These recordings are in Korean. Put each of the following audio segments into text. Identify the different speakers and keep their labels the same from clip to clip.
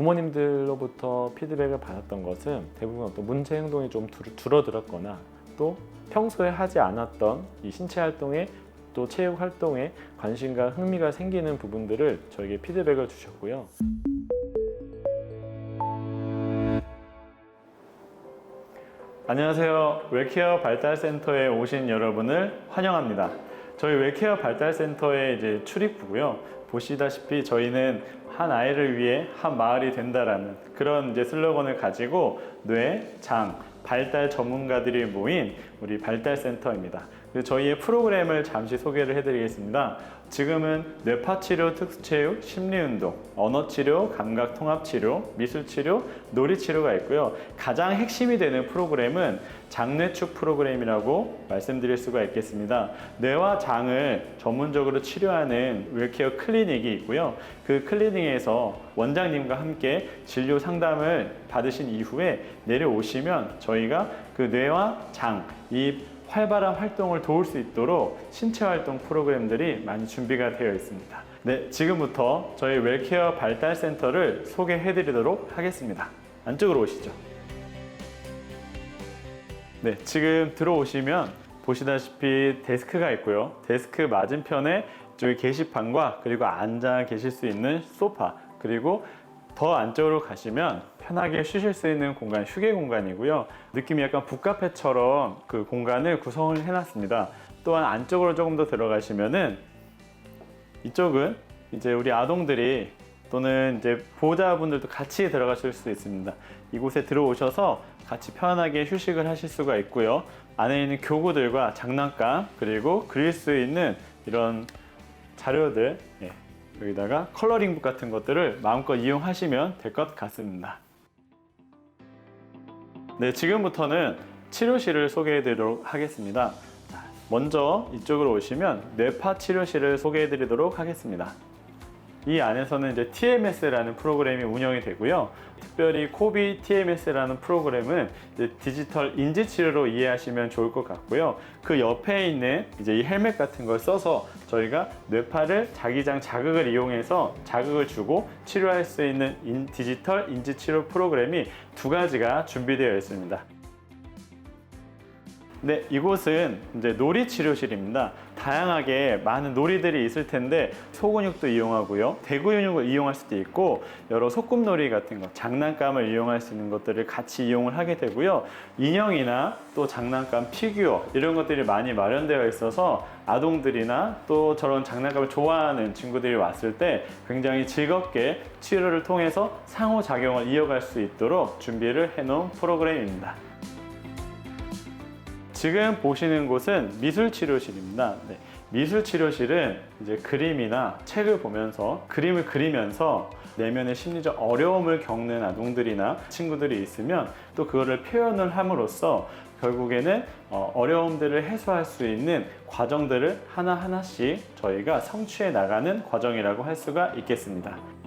Speaker 1: 부모님들로부터 피드백을 받았던 것은 대부분 어떤 문제 행동이 좀 줄- 줄어들었거나 또 평소에 하지 않았던 이 신체 활동에 또 체육 활동에 관심과 흥미가 생기는 부분들을 저에게 피드백을 주셨고요. 안녕하세요. 웰케어 발달센터에 오신 여러분을 환영합니다. 저희 웰케어 발달센터의 이제 출입구고요. 보시다시피 저희는 한 아이를 위해 한 마을이 된다라는 그런 이제 슬로건을 가지고 뇌, 장, 발달 전문가들이 모인 우리 발달센터입니다. 저희의 프로그램을 잠시 소개를 해드리겠습니다. 지금은 뇌파치료, 특수체육, 심리운동, 언어치료, 감각통합치료, 미술치료, 놀이치료가 있고요. 가장 핵심이 되는 프로그램은 장뇌축 프로그램이라고 말씀드릴 수가 있겠습니다. 뇌와 장을 전문적으로 치료하는 웰케어 클리닉이 있고요. 그 클리닉에서 원장님과 함께 진료 상담을 받으신 이후에 내려오시면 저희가 그 뇌와 장, 이 활발한 활동을 도울 수 있도록 신체 활동 프로그램들이 많이 준비가 되어 있습니다. 네, 지금부터 저희 웰케어 발달센터를 소개해 드리도록 하겠습니다. 안쪽으로 오시죠. 네, 지금 들어오시면 보시다시피 데스크가 있고요. 데스크 맞은편에 저기 게시판과 그리고 앉아 계실 수 있는 소파 그리고 더 안쪽으로 가시면 편하게 쉬실 수 있는 공간, 휴게 공간이고요. 느낌이 약간 북카페처럼 그 공간을 구성을 해놨습니다. 또한 안쪽으로 조금 더 들어가시면은 이쪽은 이제 우리 아동들이 또는 이제 보호자분들도 같이 들어가실 수 있습니다. 이곳에 들어오셔서 같이 편하게 휴식을 하실 수가 있고요. 안에 있는 교구들과 장난감 그리고 그릴 수 있는 이런 자료들 예, 여기다가 컬러링북 같은 것들을 마음껏 이용하시면 될 것 같습니다. 네, 지금부터는 치료실을 소개해 드리도록 하겠습니다. 자, 먼저 이쪽으로 오시면 뇌파 치료실을 소개해 드리도록 하겠습니다. 이 안에서는 이제 TMS라는 프로그램이 운영이 되고요. 특별히 코비 TMS라는 프로그램은 디지털 인지 치료로 이해하시면 좋을 것 같고요. 그 옆에 있는 이제 이 헬멧 같은 걸 써서 저희가 뇌파를 자기장 자극을 이용해서 자극을 주고 치료할 수 있는 인- 디지털 인지 치료 프로그램이 두 가지가 준비되어 있습니다. 네, 이곳은 이제 놀이 치료실입니다. 다양하게 많은 놀이들이 있을 텐데 소근육도 이용하고요, 대구근육을 이용할 수도 있고 여러 소꿉놀이 같은 것, 장난감을 이용할 수 있는 것들을 같이 이용을 하게 되고요. 인형이나 또 장난감, 피규어 이런 것들이 많이 마련되어 있어서 아동들이나 또 저런 장난감을 좋아하는 친구들이 왔을 때 굉장히 즐겁게 치료를 통해서 상호작용을 이어갈 수 있도록 준비를 해놓은 프로그램입니다. 지금 보시는 곳은 미술 치료실입니다. 네, 미술 치료실은 이제 그림이나 책을 보면서 그림을 그리면서 내면의 심리적 어려움을 겪는 아동들이나 친구들이 있으면 또 그거를 표현을 함으로써 결국에는 어, 어려움들을 해소할 수 있는 과정들을 하나하나씩 저희가 성취해 나가는 과정이라고 할 수가 있겠습니다.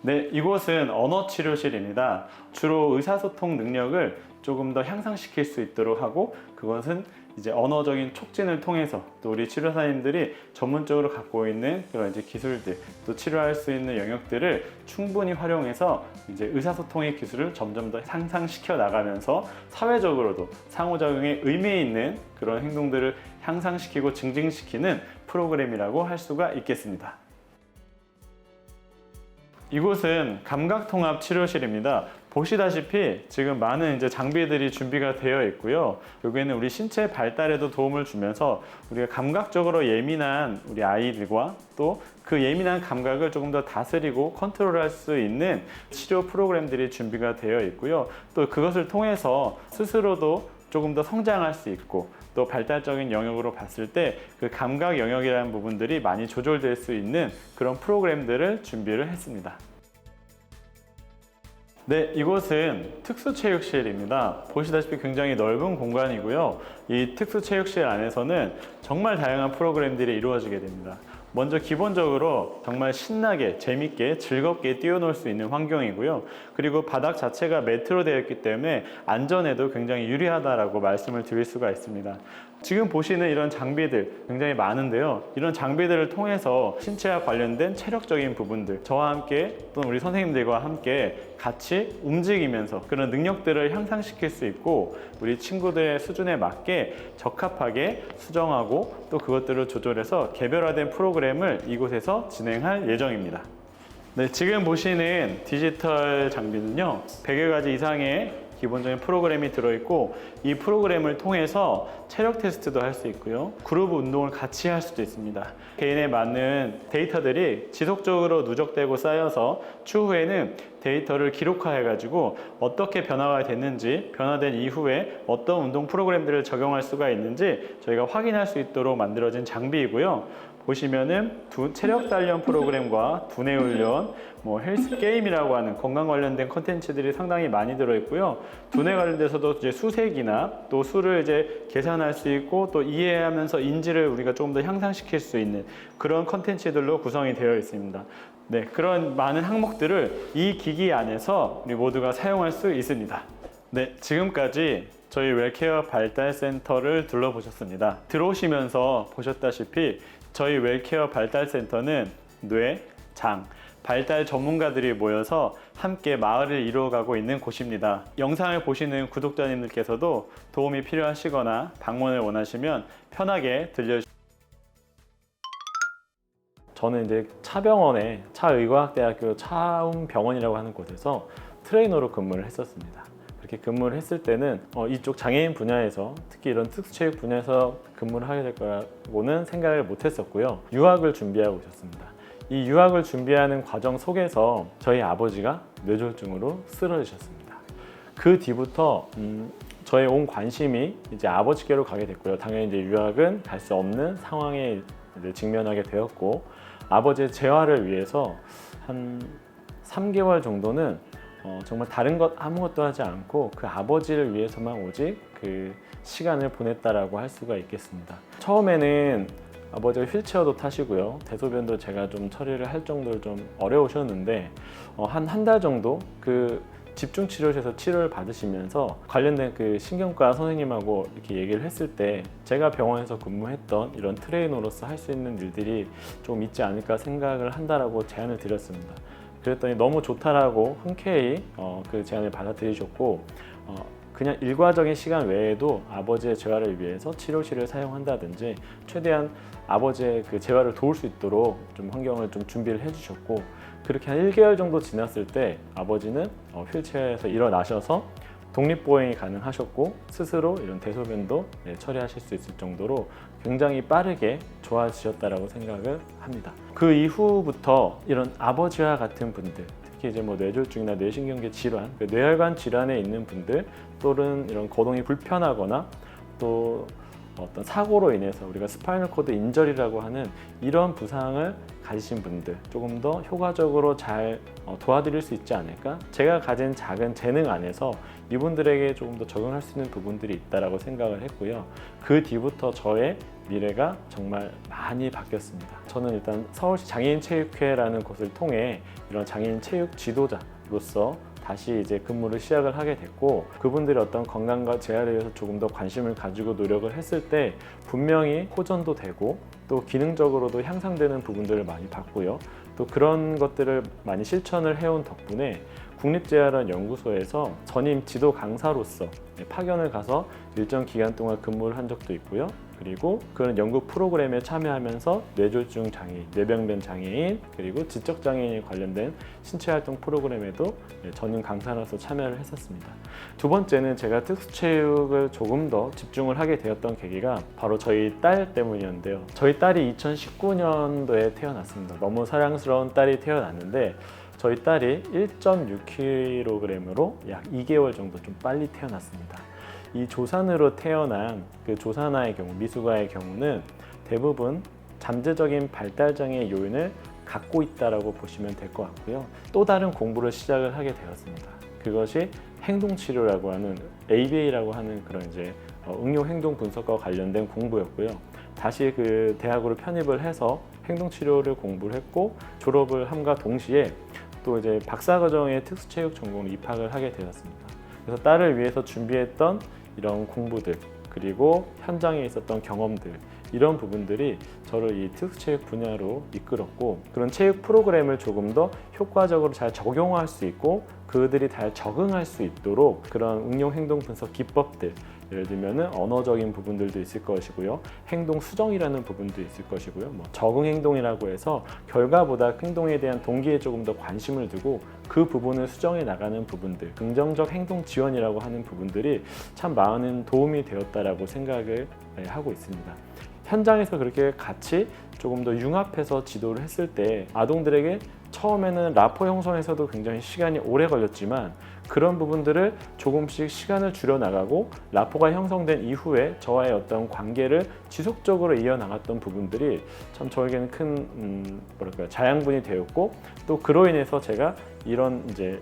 Speaker 1: 네, 이곳은 언어 치료실입니다. 주로 의사소통 능력을 조금 더 향상시킬 수 있도록 하고 그것은 이제 언어적인 촉진을 통해서 또 우리 치료사님들이 전문적으로 갖고 있는 그런 이제 기술들 또 치료할 수 있는 영역들을 충분히 활용해서 이제 의사소통의 기술을 점점 더 향상시켜 나가면서 사회적으로도 상호작용에 의미 있는 그런 행동들을 향상시키고 증진시키는 프로그램이라고 할 수가 있겠습니다. 이곳은 감각통합 치료실입니다. 보시다시피 지금 많은 이제 장비들이 준비가 되어 있고요. 여기에는 우리 신체 발달에도 도움을 주면서 우리가 감각적으로 예민한 우리 아이들과 또 그 예민한 감각을 조금 더 다스리고 컨트롤할 수 있는 치료 프로그램들이 준비가 되어 있고요. 또 그것을 통해서 스스로도 조금 더 성장할 수 있고 또 발달적인 영역으로 봤을 때 그 감각 영역이라는 부분들이 많이 조절될 수 있는 그런 프로그램들을 준비를 했습니다. 네, 이곳은 특수체육실입니다. 보시다시피 굉장히 넓은 공간이고요. 이 특수체육실 안에서는 정말 다양한 프로그램들이 이루어지게 됩니다. 먼저 기본적으로 정말 신나게 재밌게 즐겁게 뛰어놀 수 있는 환경이고요. 그리고 바닥 자체가 매트로 되어 있기 때문에 안전에도 굉장히 유리하다라고 말씀을 드릴 수가 있습니다. 지금 보시는 이런 장비들 굉장히 많은데요. 이런 장비들을 통해서 신체와 관련된 체력적인 부분들, 저와 함께 또는 우리 선생님들과 함께 같이 움직이면서 그런 능력들을 향상시킬 수 있고 우리 친구들의 수준에 맞게 적합하게 수정하고 또 그것들을 조절해서 개별화된 프로그램을 이곳에서 진행할 예정입니다. 네, 지금 보시는 디지털 장비는요, 100여 가지 이상의 기본적인 프로그램이 들어있고, 이 프로그램을 통해서 체력 테스트도 할 수 있고요, 그룹 운동을 같이 할 수도 있습니다. 개인에 맞는 데이터들이 지속적으로 누적되고 쌓여서 추후에는 데이터를 기록화해 가지고 어떻게 변화가 됐는지, 변화된 이후에 어떤 운동 프로그램들을 적용할 수가 있는지 저희가 확인할 수 있도록 만들어진 장비이고요. 보시면은 두 체력 단련 프로그램과 두뇌 훈련, 뭐 헬스 게임이라고 하는 건강 관련된 컨텐츠들이 상당히 많이 들어 있고요. 두뇌 관련돼서도 이제 수색이나 또 수를 이제 계산할 수 있고 또 이해하면서 인지를 우리가 조금 더 향상시킬 수 있는 그런 컨텐츠들로 구성이 되어 있습니다. 네, 그런 많은 항목들을 이 기기 안에서 우리 모두가 사용할 수 있습니다. 네, 지금까지 저희 웰케어 발달 센터를 둘러보셨습니다. 들어오시면서 보셨다시피 저희 웰케어 발달 센터는 뇌, 장, 발달 전문가들이 모여서 함께 마을을 이루어가고 있는 곳입니다. 영상을 보시는 구독자님들께서도 도움이 필요하시거나 방문을 원하시면 편하게 들려 저는 이제 차병원의 차의과학대학교 차움병원이라고 하는 곳에서 트레이너로 근무를 했었습니다. 그렇게 근무를 했을 때는 어, 이쪽 장애인 분야에서 특히 이런 특수체육 분야에서 근무를 하게 될 거라고는 생각을 못 했었고요. 유학을 준비하고 있었습니다. 이 유학을 준비하는 과정 속에서 저희 아버지가 뇌졸중으로 쓰러지셨습니다. 그 뒤부터 음, 저의 온 관심이 이제 아버지께로 가게 됐고요. 당연히 이제 유학은 갈 수 없는 상황에 직면하게 되었고 아버지의 재활을 위해서 한 3개월 정도는 어, 정말 다른 것 아무것도 하지 않고 그 아버지를 위해서만 오직 그 시간을 보냈다라고 할 수가 있겠습니다. 처음에는 아버지가 휠체어도 타시고요. 대소변도 제가 좀 처리를 할 정도로 좀 어려우셨는데 어, 한한 달 정도 그 집중 치료실에서 치료를 받으시면서 관련된 그 신경과 선생님하고 이렇게 얘기를 했을 때 제가 병원에서 근무했던 이런 트레이너로서 할 수 있는 일들이 좀 있지 않을까 생각을 한다라고 제안을 드렸습니다. 그랬더니 너무 좋다라고 흔쾌히 어, 그 제안을 받아들이셨고 어, 그냥 일과적인 시간 외에도 아버지의 재활을 위해서 치료실을 사용한다든지 최대한 아버지의 그 재활을 도울 수 있도록 좀 환경을 좀 준비를 해주셨고 그렇게 한 1개월 정도 지났을 때 아버지는 어, 휠체어에서 일어나셔서 독립 보행이 가능하셨고 스스로 이런 대소변도 네, 처리하실 수 있을 정도로 굉장히 빠르게 좋아지셨다라고 생각을 합니다. 그 이후부터 이런 아버지와 같은 분들 특히 이제 뭐 뇌졸중이나 뇌신경계 질환, 그 뇌혈관 질환에 있는 분들 또는 이런 거동이 불편하거나 또 어떤 사고로 인해서 우리가 스파이널 코드 인절이라고 하는 이런 부상을 가지신 분들 조금 더 효과적으로 잘 어, 도와드릴 수 있지 않을까? 제가 가진 작은 재능 안에서 이분들에게 조금 더 적용할 수 있는 부분들이 있다라고 생각을 했고요. 그 뒤부터 저의 미래가 정말 많이 바뀌었습니다. 저는 일단 서울시 장애인 체육회라는 곳을 통해 이런 장애인 체육 지도자로서 다시 이제 근무를 시작을 하게 됐고 그분들의 어떤 건강과 재활에 대해서 조금 더 관심을 가지고 노력을 했을 때 분명히 호전도 되고 또 기능적으로도 향상되는 부분들을 많이 봤고요. 또 그런 것들을 많이 실천을 해온 덕분에 국립재활원 연구소에서 전임 지도 강사로서 파견을 가서 일정 기간 동안 근무를 한 적도 있고요. 그리고 그런 연구 프로그램에 참여하면서 뇌졸중 장애인, 뇌병변 장애인, 그리고 지적 장애인에 관련된 신체 활동 프로그램에도 네, 전임 강사로서 참여를 했었습니다. 두 번째는 제가 특수체육을 조금 더 집중을 하게 되었던 계기가 바로 저희 딸 때문이었는데요. 저희 딸이 2019년도에 태어났습니다. 너무 사랑스러운 딸이 태어났는데 저희 딸이 1.6kg으로 약 2개월 정도 좀 빨리 태어났습니다. 이 조산으로 태어난 그 조산아의 경우, 미숙아의 경우는 대부분 잠재적인 발달 장애 요인을 갖고 있다라고 보시면 될 것 같고요. 또 다른 공부를 시작을 하게 되었습니다. 그것이 행동 치료라고 하는 ABA라고 하는 그런 이제 어, 응용 행동 분석과 관련된 공부였고요. 다시 그 대학으로 편입을 해서 행동 치료를 공부를 했고 졸업을 함과 동시에 또 이제 박사 과정의 특수체육 전공으로 입학을 하게 되었습니다. 그래서 딸을 위해서 준비했던 이런 공부들 그리고 현장에 있었던 경험들 이런 부분들이 저를 이 특수체육 분야로 이끌었고 그런 체육 프로그램을 조금 더 효과적으로 잘 적용할 수 있고 그들이 잘 적응할 수 있도록 그런 응용 행동 분석 기법들 예를 들면은 언어적인 부분들도 있을 것이고요. 행동 수정이라는 부분도 있을 것이고요. 뭐 적응 행동이라고 해서 결과보다 행동에 대한 동기에 조금 더 관심을 두고 그 부분을 수정해 나가는 부분들, 긍정적 행동 지원이라고 하는 부분들이 참 많은 도움이 되었다라고 생각을 네, 하고 있습니다. 현장에서 그렇게 같이 조금 더 융합해서 지도를 했을 때 아동들에게 처음에는 라포 형성에서도 굉장히 시간이 오래 걸렸지만 그런 부분들을 조금씩 시간을 줄여 나가고 라포가 형성된 이후에 저와의 어떤 관계를 지속적으로 이어나갔던 부분들이 참 저에게는 큰 음, 뭐랄까 자양분이 되었고 또 그로 인해서 제가 이런 이제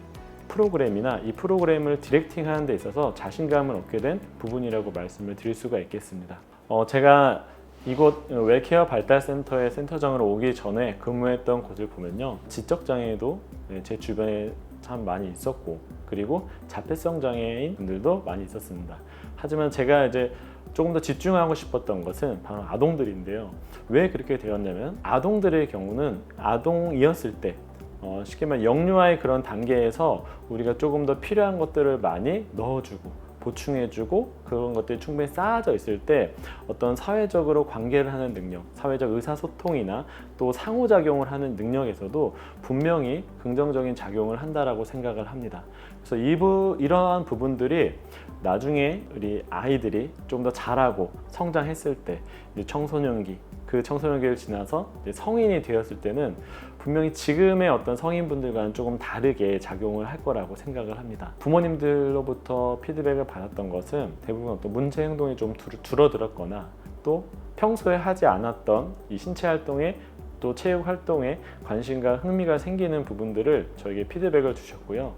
Speaker 1: 프로그램이나 이 프로그램을 디렉팅하는 데 있어서 자신감을 얻게 된 부분이라고 말씀을 드릴 수가 있겠습니다. 어, 제가 이곳 웰케어 발달센터의 센터장으로 오기 전에 근무했던 곳을 보면요 지적 장애도 네, 제 주변에 참 많이 있었고 그리고 자폐성 장애인 분들도 많이 있었습니다. 하지만 제가 이제 조금 더 집중하고 싶었던 것은 바로 아동들인데요. 왜 그렇게 되었냐면 아동들의 경우는 아동이었을 때 어, 쉽게 말해 영유아의 그런 단계에서 우리가 조금 더 필요한 것들을 많이 넣어주고 보충해주고 그런 것들이 충분히 쌓아져 있을 때 어떤 사회적으로 관계를 하는 능력, 사회적 의사소통이나 또 상호작용을 하는 능력에서도 분명히 긍정적인 작용을 한다라고 생각을 합니다. 그래서 이부, 이러한 부분들이 나중에 우리 아이들이 좀 더 자라고 성장했을 때 청소년기 그 청소년기를 지나서 성인이 되었을 때는 분명히 지금의 어떤 성인분들과는 조금 다르게 작용을 할 거라고 생각을 합니다. 부모님들로부터 피드백을 받았던 것은 대부분 어떤 문제 행동이 좀 줄- 줄어들었거나 또 평소에 하지 않았던 이 신체 활동에 또 체육 활동에 관심과 흥미가 생기는 부분들을 저에게 피드백을 주셨고요.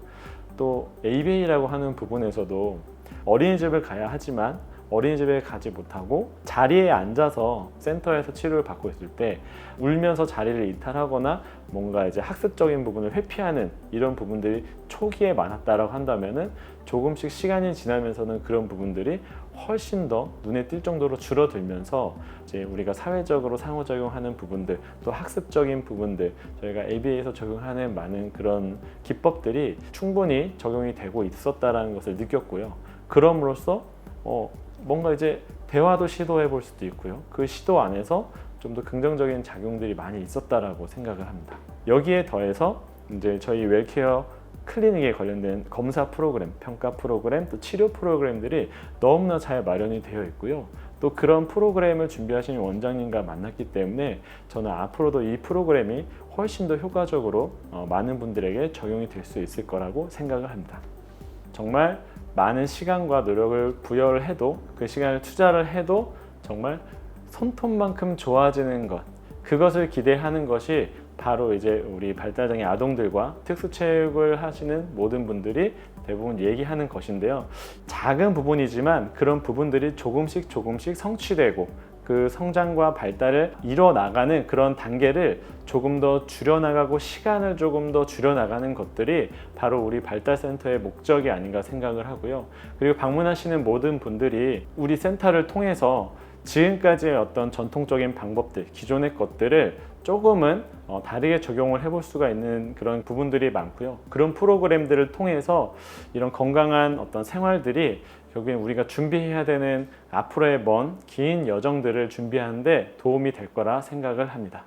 Speaker 1: 또 ABA라고 하는 부분에서도 어린이집을 가야 하지만 어린이집에 가지 못하고 자리에 앉아서 센터에서 치료를 받고 있을 때 울면서 자리를 이탈하거나 뭔가 이제 학습적인 부분을 회피하는 이런 부분들이 초기에 많았다라고 한다면은 조금씩 시간이 지나면서는 그런 부분들이 훨씬 더 눈에 띌 정도로 줄어들면서 이제 우리가 사회적으로 상호작용하는 부분들 또 학습적인 부분들 저희가 ABA에서 적용하는 많은 그런 기법들이 충분히 적용이 되고 있었다라는 것을 느꼈고요. 그럼으로써 어, 뭔가 이제 대화도 시도해 볼 수도 있고요. 그 시도 안에서 좀 더 긍정적인 작용들이 많이 있었다라고 생각을 합니다. 여기에 더해서 이제 저희 웰케어 클리닉에 관련된 검사 프로그램, 평가 프로그램, 또 치료 프로그램들이 너무나 잘 마련이 되어 있고요. 또 그런 프로그램을 준비하시는 원장님과 만났기 때문에 저는 앞으로도 이 프로그램이 훨씬 더 효과적으로 어, 많은 분들에게 적용이 될 수 있을 거라고 생각을 합니다. 정말 많은 시간과 노력을 부여를 해도 그 시간을 투자를 해도 정말 손톱만큼 좋아지는 것 그것을 기대하는 것이 바로 이제 우리 발달장애 아동들과 특수체육을 하시는 모든 분들이 대부분 얘기하는 것인데요. 작은 부분이지만 그런 부분들이 조금씩 조금씩 성취되고 그 성장과 발달을 이뤄 나가는 그런 단계를 조금 더 줄여 나가고 시간을 조금 더 줄여 나가는 것들이 바로 우리 발달센터의 목적이 아닌가 생각을 하고요. 그리고 방문하시는 모든 분들이 우리 센터를 통해서 지금까지의 어떤 전통적인 방법들, 기존의 것들을 조금은 어, 다르게 적용을 해볼 수가 있는 그런 부분들이 많고요. 그런 프로그램들을 통해서 이런 건강한 어떤 생활들이 결국엔 우리가 준비해야 되는 앞으로의 먼 긴 여정들을 준비하는데 도움이 될 거라 생각을 합니다.